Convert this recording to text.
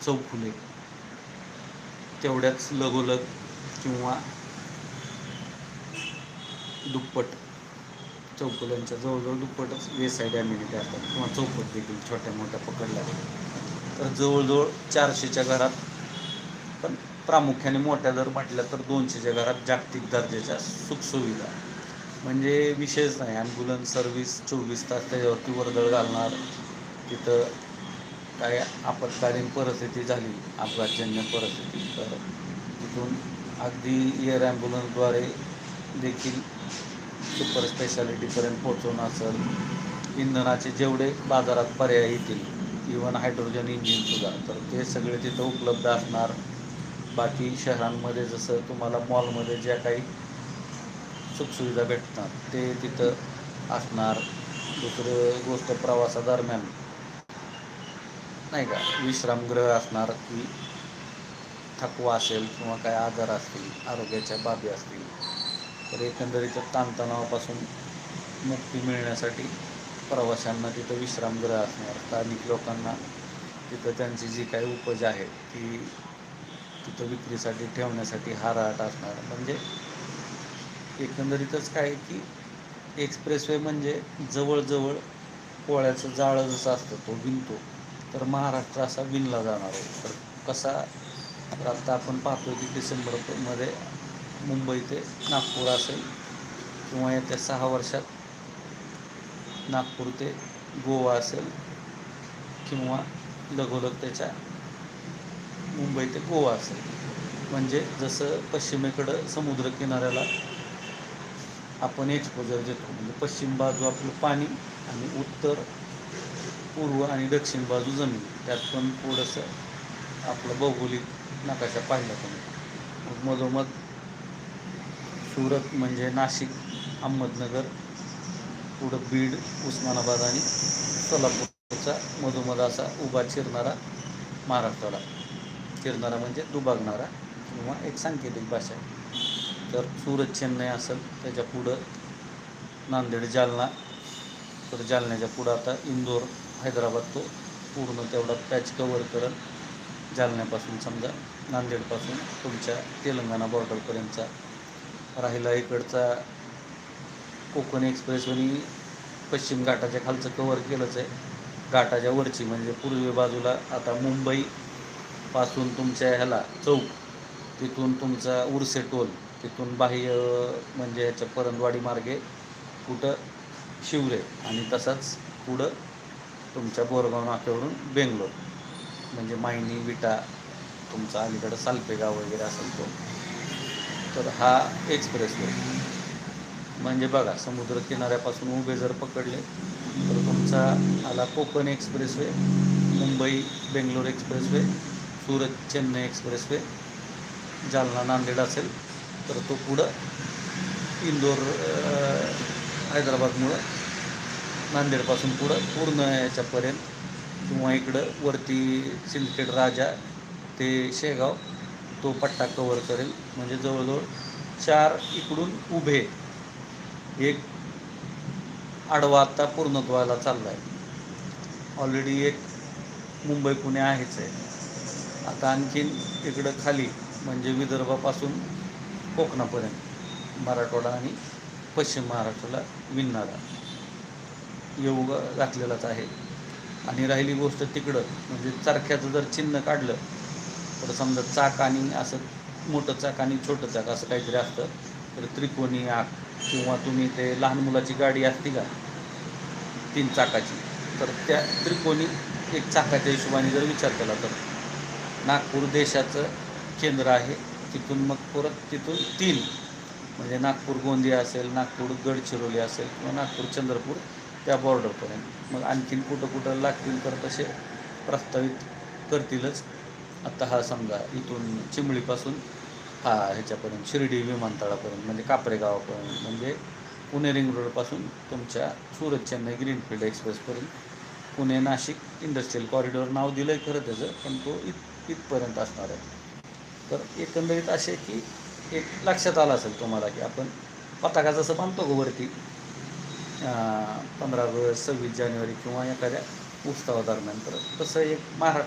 चौफुले. तेवढ्याच लगोलग किंवा दुप्पट चौफुल्यांच्या जवळजवळ दुप्पटच वे साईड ॲम्युनिटी असतात. किंवा चौपट देखील छोट्या मोठ्या पकडल्या. तर जवळजवळ चारशेच्या घरात पण प्रामुख्याने मोठ्या जर म्हटल्या तर दोनशेच्या घरात जागतिक दर्जाच्या सुखसुविधा. म्हणजे विशेष नाही ॲम्ब्युलन्स सर्व्हिस चोवीस तास त्याच्यावरती वर्दळ घालणार. तिथं काय आपत्कालीन परिस्थिती झाली अपघातजन्य परिस्थिती तर तिथून अगदी एअर ॲम्ब्युलन्सद्वारे देखील सुपर स्पेशालिटीपर्यंत पोहोचवणं असेल. इंधनाचे जेवढे बाजारात पर्याय येतील इवन हायड्रोजन इंजिनसुद्धा तर ते सगळे तिथं उपलब्ध असणार. बाकी शहरांमध्ये जसं तुम्हाला मॉलमध्ये ज्या काही सुखसुविधा भेटतात ते तिथं असणार. दुसरं गोष्ट प्रवासादरम्यान नाही का? विश्रामगृह असणार की थकवा असेल किंवा काय आजार असतील आरोग्याच्या बाबी असतील तर एकंदरीत ताणतणावापासून मुक्ती मिळण्यासाठी प्रवाशांना तिथं विश्रामगृह असणार. स्थानिक लोकांना तिथं त्यांची जी काही उपज आहे ती तिथं विक्रीसाठी ठेवण्यासाठी हाराट असणार. म्हणजे एकंदरीतच काय की एक्सप्रेसवे म्हणजे जवळजवळ पोळ्याचं जाळं जसं असतं तो विणतो. तर महाराष्ट्र असा विणला जाणार आहे. तर कसा तर आता आपण पाहतो की डिसेंबरमध्ये मुंबई ते नागपूर असेल किंवा येत्या सहा वर्षात नागपूर ते गोवा असेल किंवा लगोलग त्याच्या मुंबई ते गोवा असेल. म्हणजे जसं पश्चिमेकडं समुद्रकिनाऱ्याला आपण एक्सपोजर देतो. म्हणजे पश्चिम बाजू आपलं पाणी आणि उत्तर पूर्व आणि दक्षिण बाजू जमीन. त्यात पण थोडंसं आपलं भौगोलिक नकाशा पाहिला पण. मग मधोमध सुरत म्हणजे नाशिक अहमदनगर पुढं बीड उस्मानाबाद आणि सोलापूरचा मधोमध असा उभा चिरणारा महाराष्ट्राला. चिरणारा म्हणजे दुबागणारा किंवा एक सांकेतिक भाषा आहे. तर सुरत चेन्नई असेल त्याच्या पुढं नांदेड जालना. तर जालन्याच्या पुढं आता इंदोर हैदराबाद तो पूर्ण तेवढा पॅच कवर करत जालन्यापासून समजा नांदेडपासून तुमच्या तेलंगणा बॉर्डरपर्यंतचा राहिला इकडचा कोकण एक्सप्रेसवनी पश्चिम घाटाच्या खालचं कवर केलंच आहे. घाटाच्या वरची म्हणजे पूर्वी बाजूला आता मुंबईपासून तुमच्या ह्याला चौक तिथून तुमचा उरसे टोल तिथून बाह्य म्हणजे ह्याच्या परंदवाडी मार्गे कुठं शिवरे आणि तसाच पुढं तुमच्या बोरगाव नाक्यावरून बेंगलोर. म्हणजे मायनी विटा तुमचा अलीकडं सालपेगाव वगैरे असेल तो. तर हा एक्सप्रेसवे म्हणजे बघा समुद्र किनाऱ्यापासून उभे जर पकडले तर तुमचा आला Konkan expressway Mumbai Bangalore expressway Surat Chennai expressway Jalna Nanded असेल तर तो पुढं इंदोर हैदराबादमुळं नांदेडपासून पुढं पूर्ण याच्यापर्यंत किंवा इकडं वरती सिंदखेड राजा ते शेगाव तो पट्टा कवर करेल. म्हणजे जवळजवळ चार इकडून उभे. एक आडवा आत्ता पूर्णत्वाला चालला आहे ऑलरेडी एक मुंबई पुणे आहेच आहे. आता आणखीन इकडं खाली म्हणजे विदर्भापासून कोकणापर्यंत मराठवाडा आणि पश्चिम महाराष्ट्राला विणणारा. येऊ घातलेलाच आहे. आणि राहिली गोष्ट तिकडं म्हणजे चरख्याचं जर चिन्ह काढलं तर समजा चाक आणि असं मोठं चाक आणि छोटं चाक असं काहीतरी असतं तर त्रिकोणी आक किंवा तुम्ही ते लहान मुलाची गाडी असते का तीन चाकाची तर त्या त्रिकोणी एक चाकाच्या हिशोबाने जर विचार केला तर. नागपूर देशाचं केंद्र आहे तिथून मग परत तिथून तीन. म्हणजे नागपूर गोंदिया असेल नागपूर गडचिरोली असेल किंवा नागपूर चंद्रपूर त्या बॉर्डरपर्यंत. मग आणखीन कुठं कुठं लागतील तर तसे प्रस्तावित करतीलच. आत्ता हा समजा इथून चिंबळीपासून हा ह्याच्यापर्यंत शिर्डी विमानतळापर्यंत म्हणजे कापरेगावापर्यंत म्हणजे पुणे रिंग रोडपासून तुमच्या सुरत चेन्नई ग्रीनफील्ड एक्सप्रेसपर्यंत. पुणे नाशिक इंडस्ट्रीयल कॉरिडॉर नाव दिलं आहे खरं त्याचं पण तो इत इथपर्यंत असणार आहे. तर एकंदरीत असे की एक लक्षात आलं असेल तुम्हाला की आपण पताका जसं बांधतो गो वरती पंधरा ऑगस्ट सव्वीस जानेवारी किंवा एखाद्या उत्सवादरम्यान. तर तसं एक महाराष्ट्र